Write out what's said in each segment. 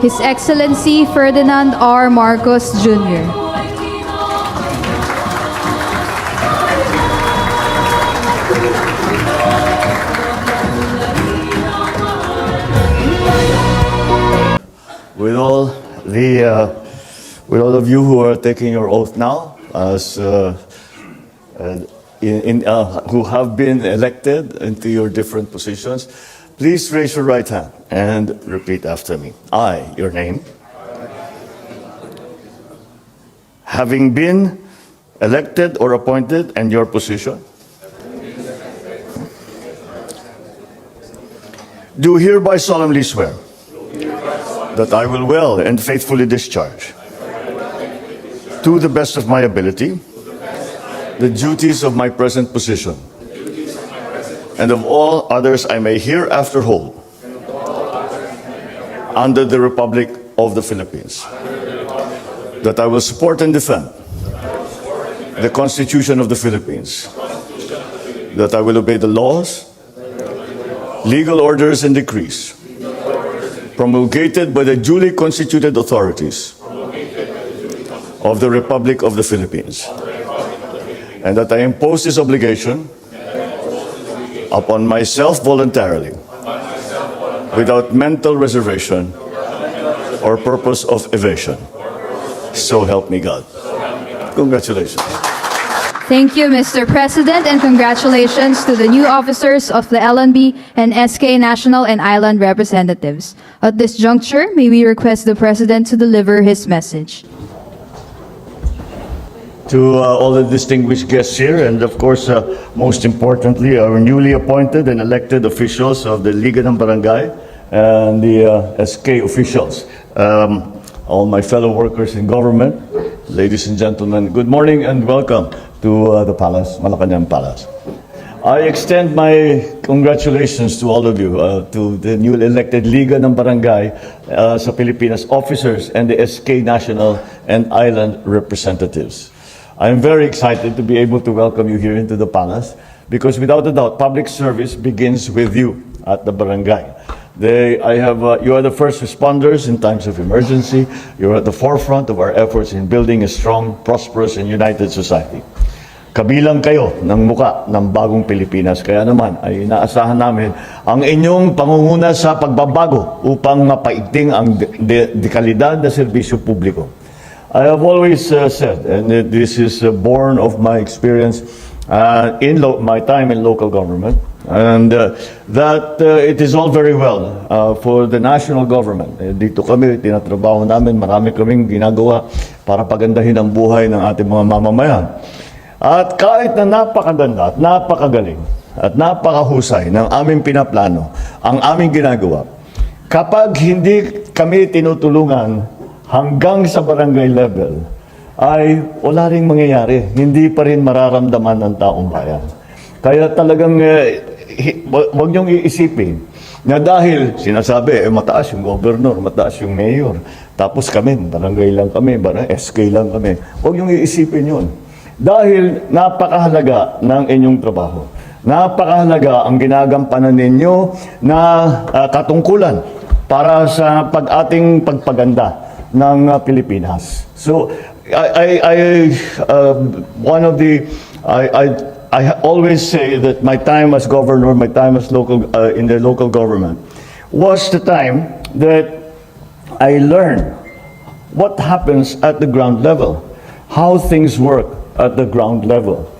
His Excellency Ferdinand R. Marcos Jr. with all the uh, with all of you who are taking your oath now as uh, uh, in, in, uh, who have been elected into your different positions please raise your right hand and repeat after me. I your name. Having been elected or appointed in your position. Do hereby solemnly swear that I will well and faithfully discharge, to the best of my ability, the duties of my present position, and of all others I may hereafter hold, under the Republic of the Philippines, that I will support and defend the Constitution of the Philippines, that I will obey the laws, legal orders, and decrees promulgated by the duly constituted authorities of the Republic of the Philippines, and that I impose this obligation upon myself voluntarily, without mental reservation or purpose of evasion. So help me God. Congratulations. Thank you, Mr. President, and congratulations to the new officers of the LNB and SK National and Island representatives. At this juncture, may we request the President to deliver his message. To uh, all the distinguished guests here, and of course, uh, most importantly, our newly appointed and elected officials of the Liga ng Barangay and the uh, SK officials, um, all my fellow workers in government, ladies and gentlemen, good morning and welcome to uh, the Palace, Malacanang Palace. I extend my congratulations to all of you, uh, to the newly elected Liga ng Barangay uh, sa Pilipinas officers and the SK National and Island representatives. I am very excited to be able to welcome you here into the palace because without a doubt, public service begins with you at the barangay. They, I have, uh, you are the first responders in times of emergency. You're at the forefront of our efforts in building a strong, prosperous, and united society. Kabilang kayo ng muka ng bagong Pilipinas. Kaya naman ay inaasahan namin ang inyong pangunguna sa pagbabago upang mapaigting ang de- de- dekalidad na serbisyo publiko. I have always uh, said, and this is uh, born of my experience uh, in my time in local government, and uh, that uh, it is all very well uh, for the national government. Eh, dito kami, tinatrabaho namin, marami kaming ginagawa para pagandahin ang buhay ng ating mga mamamayan. At kahit na napakaganda at napakagaling at napakahusay ng aming pinaplano, ang aming ginagawa, kapag hindi kami tinutulungan hanggang sa barangay level, ay wala ring mangyayari. Hindi pa rin mararamdaman ng taong bayan. Kaya talagang eh, hi- wa- huwag niyong iisipin na dahil sinasabi, eh, mataas yung governor, mataas yung mayor, tapos kami, barangay lang kami, barangay, SK lang kami. Huwag niyong iisipin yun. Dahil napakahalaga ng inyong trabaho. Napakahalaga ang ginagampanan ninyo na ah, katungkulan para sa pag-ating pagpaganda ng ah, Pilipinas. So, I, I, I uh, one of the, I, I, I always say that my time as governor, my time as local, uh, in the local government, was the time that I learned what happens at the ground level, how things work at the ground level.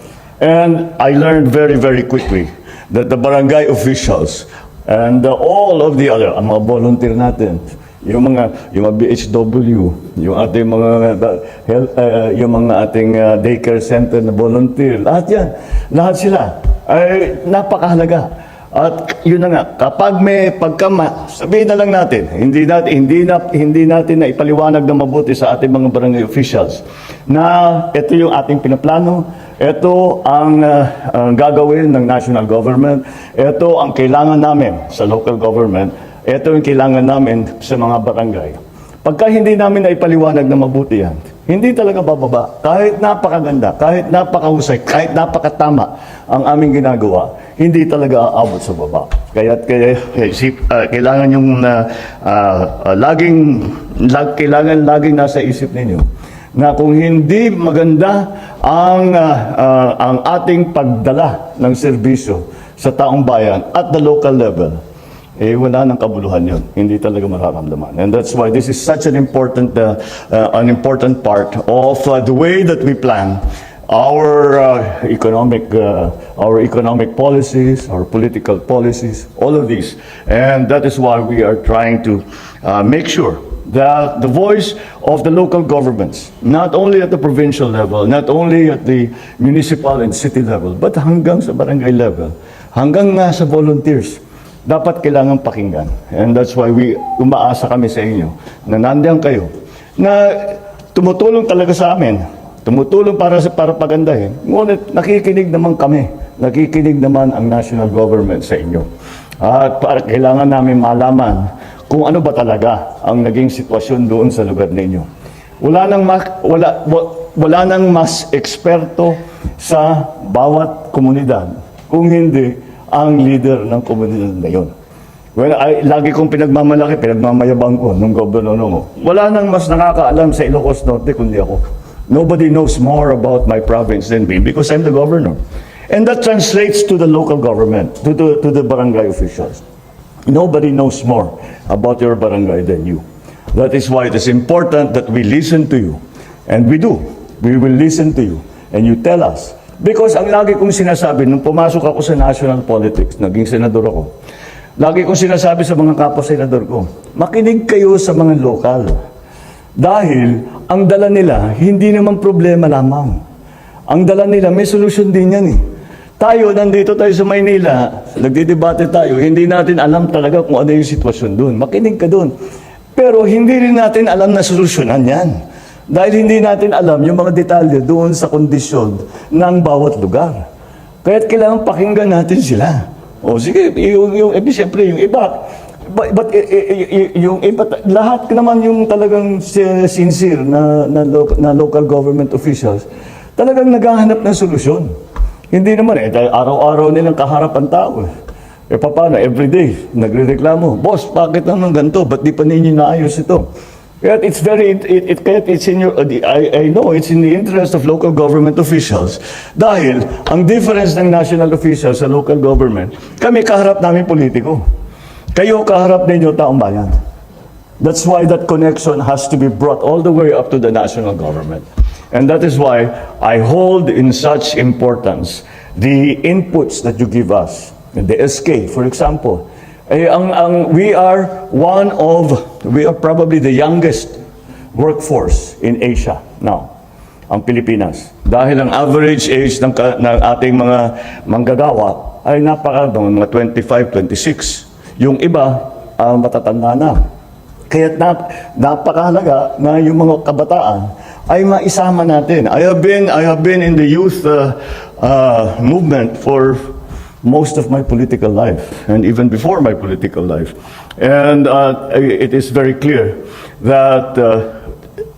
And I learned very, very quickly that the barangay officials and uh, all of the other, ang mga volunteer natin, yung mga yung mga BHW, yung ating mga uh, health, uh, yung mga ating uh, daycare center na volunteer, lahat yan, lahat sila ay napakahalaga. At yun na nga, kapag may pagkama, sabihin na lang natin, hindi natin hindi na hindi natin na ipaliwanag na mabuti sa ating mga barangay officials na ito yung ating pinaplano, ito ang uh, ang gagawin ng national government, ito ang kailangan namin sa local government, ito yung kailangan namin sa mga barangay. Pagka hindi namin na ipaliwanag na mabuti yan, hindi talaga bababa. Kahit napakaganda, kahit napakahusay, kahit napakatama ang aming ginagawa, hindi talaga aabot sa baba. Kaya, kaya, kaya isip, ah, kailangan yung ah, ah, laging, lag, kailangan laging nasa isip ninyo na kung hindi maganda ang, ah, ah, ang ating pagdala ng serbisyo sa taong bayan at the local level, eh wala nang kabuluhan yun. Hindi talaga mararamdaman. And that's why this is such an important, uh, uh, an important part of uh, the way that we plan our uh, economic, uh, our economic policies, our political policies, all of these. And that is why we are trying to uh, make sure that the voice of the local governments, not only at the provincial level, not only at the municipal and city level, but hanggang sa barangay level, hanggang nga sa volunteers, dapat kailangan pakinggan. And that's why we umaasa kami sa inyo na nandiyan kayo na tumutulong talaga sa amin. Tumutulong para sa para pagandahin. Ngunit nakikinig naman kami. Nakikinig naman ang national government sa inyo. At para kailangan namin malaman kung ano ba talaga ang naging sitwasyon doon sa lugar ninyo. Wala nang mas, wala wa- wala nang mas eksperto sa bawat komunidad kung hindi ang leader ng komunidad na yun. Well, ay, lagi kong pinagmamalaki, pinagmamayabang ko nung gobernador mo. Wala nang mas nakakaalam sa Ilocos Norte kundi ako. Nobody knows more about my province than me because I'm the governor. And that translates to the local government, to the, to the barangay officials. Nobody knows more about your barangay than you. That is why it is important that we listen to you. And we do. We will listen to you. And you tell us. Because ang lagi kong sinasabi, nung pumasok ako sa national politics, naging senador ako, lagi kong sinasabi sa mga kapwa-senador ko, makinig kayo sa mga lokal. Dahil ang dala nila, hindi naman problema lamang. Ang dala nila, may solusyon din yan eh. Tayo, nandito tayo sa Maynila, nagdidebate tayo, hindi natin alam talaga kung ano yung sitwasyon doon. Makinig ka doon. Pero hindi rin natin alam na solusyonan yan. Dahil hindi natin alam yung mga detalye doon sa kondisyon ng bawat lugar. Kaya't kailangan pakinggan natin sila. O sige, yung, yung, eh, siyempre, yung iba, but, but yung iba, lahat naman yung talagang si- sincere na, na, na local government officials, talagang naghahanap ng solusyon. Hindi naman eh, araw-araw nilang kaharap ang tao eh. Eh paano, everyday, nagre-reklamo, Boss, bakit naman ganito? Ba't di pa ninyo naayos ito? Kaya it's very, it, it, it, it's in your, I, I know it's in the interest of local government officials. Dahil, ang difference ng national officials sa local government, kami kaharap namin politiko. Kayo kaharap ninyo taong bayan. That's why that connection has to be brought all the way up to the national government. And that is why I hold in such importance the inputs that you give us. The SK, for example. Eh, ang, ang, we are one of, we are probably the youngest workforce in Asia now, ang Pilipinas. Dahil ang average age ng, ng ating mga manggagawa ay napaka, mga 25, 26. Yung iba, ah, matatanda na. Kaya nap, napakahalaga na yung mga kabataan ay maisama natin. I have been, I have been in the youth uh, uh, movement for most of my political life and even before my political life. And uh, it is very clear that uh,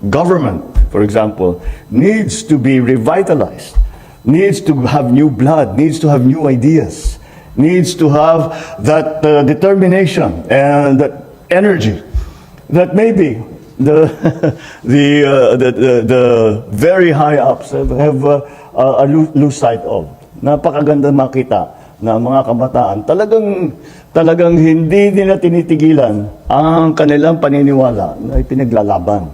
government, for example, needs to be revitalized, needs to have new blood, needs to have new ideas, needs to have that uh, determination and that energy that maybe the the, uh, the, the the very high ups have, have uh, uh, lose, sight of. Napakaganda makita na mga kabataan talagang talagang hindi nila tinitigilan ang kanilang paniniwala na ipinaglalaban.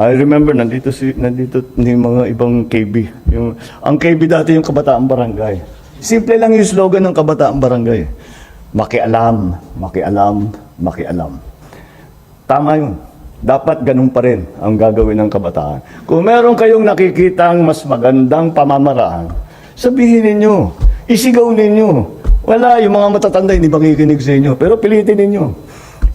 I remember nandito si nandito yung mga ibang KB. Yung ang KB dati yung kabataan barangay. Simple lang yung slogan ng kabataan barangay. Makialam, makialam, makialam. Tama yun. Dapat ganun pa rin ang gagawin ng kabataan. Kung meron kayong nakikitang mas magandang pamamaraan, sabihin ninyo, isigaw ninyo. Wala, yung mga matatanda hindi makikinig sa inyo, pero pilitin ninyo.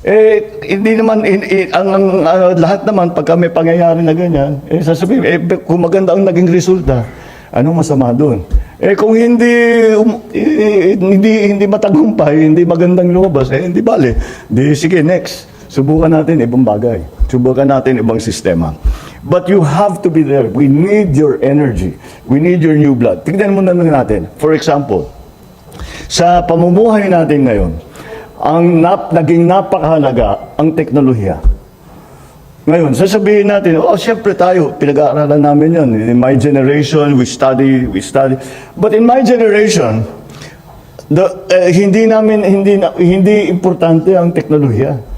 Eh, hindi naman, in, in- ang, ang ano, lahat naman, pagka may pangyayari na ganyan, eh, sasabihin, eh, kung maganda ang naging resulta, ano masama doon? Eh, kung hindi, um, eh, hindi, hindi matagumpay, hindi magandang lumabas, eh, hindi bale. Di, sige, next. Subukan natin ibang bagay. Subukan natin ibang sistema. But you have to be there. We need your energy. We need your new blood. Tignan mo na lang natin. For example, Sa pamumuhay natin ngayon, ang nap, naging napakahalaga ang teknolohiya. Ngayon, sasabihin natin, oh, siyempre tayo, pinag-aaralan namin yan. In my generation, we study, we study. But in my generation, the, eh, hindi namin, hindi, hindi importante ang teknolohiya.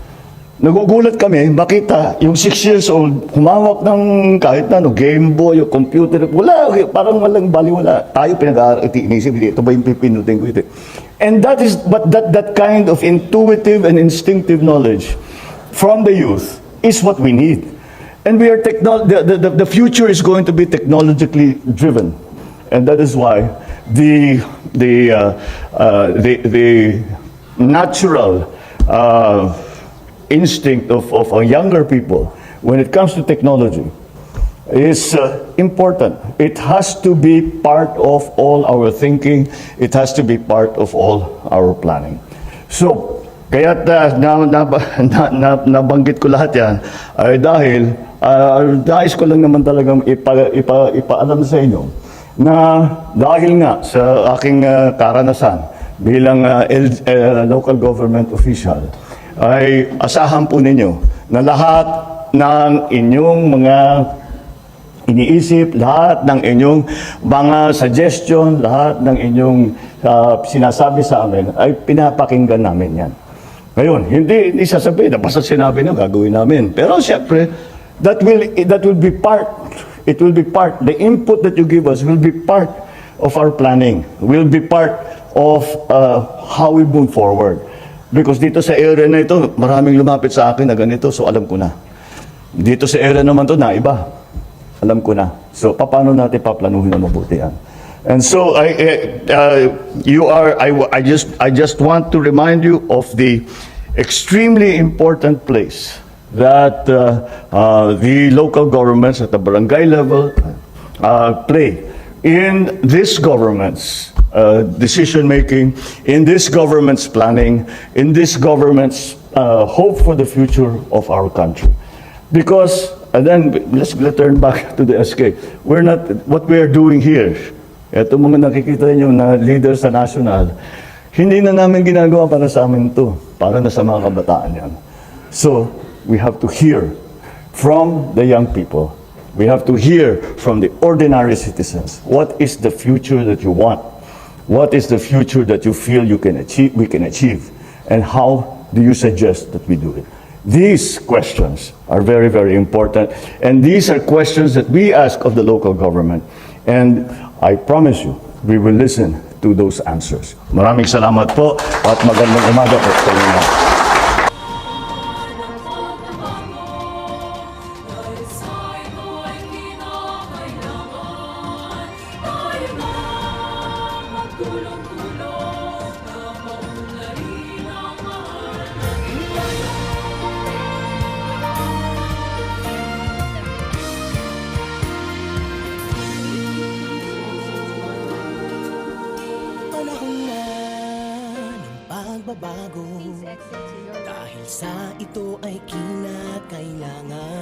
Nagugulat kami, makita yung 6 years old, humawak ng kahit na, no, Game Boy, o computer, wala, parang walang bali, wala. Tayo pinag-aaral, inisip, ito ba yung pipinutin ko ito? And that is, but that, that kind of intuitive and instinctive knowledge from the youth is what we need. And we are techno- the, the, the future is going to be technologically driven. And that is why the, the, uh, uh, the, the natural uh, instinct of, of our younger people when it comes to technology is uh, important. It has to be part of all our thinking. It has to be part of all our planning. So, kaya na, na, na, na, na, nabanggit ko lahat yan ay dahil uh, nais ko lang naman talagang ipa, ipa, ipaalam sa inyo na dahil nga sa aking uh, karanasan bilang uh, L- uh, local government official ay asahan po ninyo na lahat ng inyong mga iniisip, lahat ng inyong mga suggestion, lahat ng inyong uh, sinasabi sa amin ay pinapakinggan namin yan. Ngayon, hindi, hindi sasabihin na basta sinabi na gagawin namin. Pero siyempre, that will, that will be part, it will be part, the input that you give us will be part of our planning, will be part of uh, how we move forward. Because dito sa area na ito, maraming lumapit sa akin na ganito, so alam ko na. Dito sa area naman to na iba. Alam ko na. So, paano natin paplanuhin na mabuti yan? And so, I, eh, uh, you are, I, I just, I just want to remind you of the extremely important place that uh, uh, the local governments at the barangay level uh, play in this government's uh, decision-making, in this government's planning, in this government's uh, hope for the future of our country. Because, and then let's let's turn back to the SK. We're not, what we are doing here, eto mga nakikita niyo na leader sa national, hindi na namin ginagawa para sa amin to, para na sa mga kabataan yan. So, we have to hear from the young people. We have to hear from the ordinary citizens. What is the future that you want? What is the future that you feel you can achieve, we can achieve? And how do you suggest that we do it? These questions are very, very important. And these are questions that we ask of the local government. And I promise you, we will listen to those answers. Maraming salamat po at magandang umaga po sa inyo. Sa ito ay kinakailangan